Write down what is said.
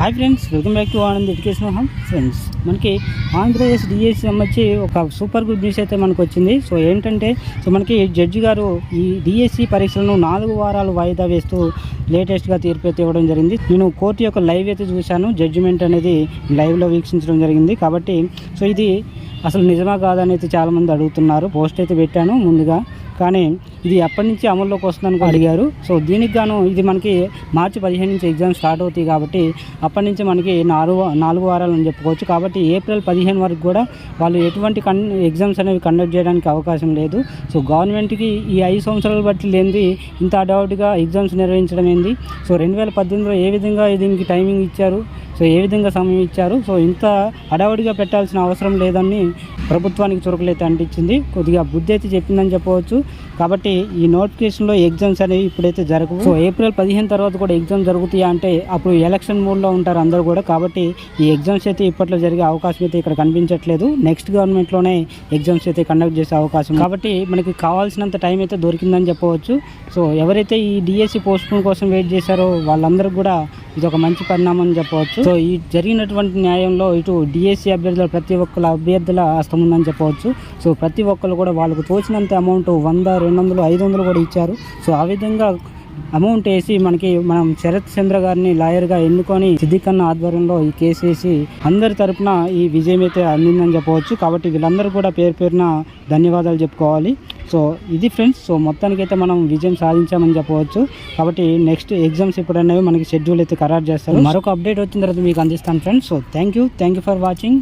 Hi friends welcome back to Anand education home friends మనకి Andhra Pradesh DSC సంబంధించి ఒక super good news అయితే మనకు వచ్చింది. సో ఏంటంటే సో మనకి జడ్జి గారు ఈ డిఎస్సి పరీక్షలను నాలుగు వారాలు వాయిదా వేస్తూ లేటెస్ట్గా తీర్పు అయితే ఇవ్వడం జరిగింది. నేను కోర్టు యొక్క లైవ్ అయితే చూశాను. జడ్జిమెంట్ అనేది లైవ్లో వీక్షించడం జరిగింది. కాబట్టి సో ఇది అసలు నిజమా కాదని అయితే చాలామంది అడుగుతున్నారు. పోస్ట్ అయితే పెట్టాను. ముందుగా కానీ ఇది ఎప్పటి నుంచి అమల్లోకి వస్తుందని అడిగారు. సో దీనికి గాను ఇది మనకి మార్చి పదిహేను నుంచి ఎగ్జామ్ స్టార్ట్ అవుతాయి కాబట్టి అప్పటి నుంచి మనకి నాలుగు నాలుగు వారాలు అని చెప్పుకోవచ్చు. కాబట్టి ఏప్రిల్ పదిహేను వరకు కూడా వాళ్ళు ఎటువంటి కన్ ఎగ్జామ్స్ అనేవి కండక్ట్ చేయడానికి అవకాశం లేదు. సో గవర్నమెంట్కి ఈ ఐదు సంవత్సరాలు బట్టి లేనిది ఇంత అడౌట్గా ఎగ్జామ్స్ నిర్వహించడం ఏంది? సో రెండు వేల పద్దెనిమిదిలో ఏ విధంగా దీనికి టైమింగ్ ఇచ్చారు? సో ఏ విధంగా సమయం ఇచ్చారు? సో ఇంత హడావుడిగా పెట్టాల్సిన అవసరం లేదని ప్రభుత్వానికి చురుకులైతే అంటించింది. కొద్దిగా బుద్ధి అయితే చెప్పిందని చెప్పవచ్చు. కాబట్టి ఈ నోటిఫికేషన్లో ఎగ్జామ్స్ అనేవి ఇప్పుడైతే జరగవు. సో ఏప్రిల్ పదిహేను తర్వాత కూడా ఎగ్జామ్ జరుగుతాయా అంటే అప్పుడు ఎలక్షన్ మూడ్లో ఉంటారు అందరూ కూడా. కాబట్టి ఈ ఎగ్జామ్స్ అయితే ఇప్పట్లో జరిగే అవకాశం అయితే ఇక్కడ కనిపించట్లేదు. నెక్స్ట్ గవర్నమెంట్లోనే ఎగ్జామ్స్ అయితే కండక్ట్ చేసే అవకాశం కాబట్టి మనకి కావాల్సినంత టైం అయితే దొరికిందని చెప్పవచ్చు. సో ఎవరైతే ఈ డిఎస్సి పోస్ట్ కోసం వెయిట్ చేశారో వాళ్ళందరూ కూడా ఇది ఒక మంచి పరిణామం అని చెప్పవచ్చు. సో ఈ జరిగినటువంటి న్యాయంలో ఇటు డిఎస్సి అభ్యర్థుల ప్రతి ఒక్కరు అభ్యర్థుల హస్తం ఉందని చెప్పవచ్చు. సో ప్రతి ఒక్కరు కూడా వాళ్ళకు తోచినంత అమౌంట్ వంద రెండు వందలు ఐదు వందలు కూడా ఇచ్చారు. సో ఆ విధంగా అమౌంట్ వేసి మనకి మనం శరత్ చంద్ర గారిని లాయర్గా ఎన్నుకొని సిద్దిక్ అన్న ఆధ్వర్యంలో ఈ కేసు వేసి అందరి తరపున ఈ విజయం అయితే అందిందని చెప్పవచ్చు. కాబట్టి వీళ్ళందరూ కూడా పేరు పేరున ధన్యవాదాలు చెప్పుకోవాలి. సో ఇది ఫ్రెండ్స్ సో మొత్తానికి అయితే మనం విజయం సాధించామని చెప్పవచ్చు. కాబట్టి నెక్స్ట్ ఎగ్జామ్స్ ఎప్పుడు అనేవి మనకి షెడ్యూల్ అయితే ఖరారు చేస్తారు. మరొక అప్డేట్ వచ్చిన తర్వాత మీకు అందిస్తాను friends. So thank you thank you for watching.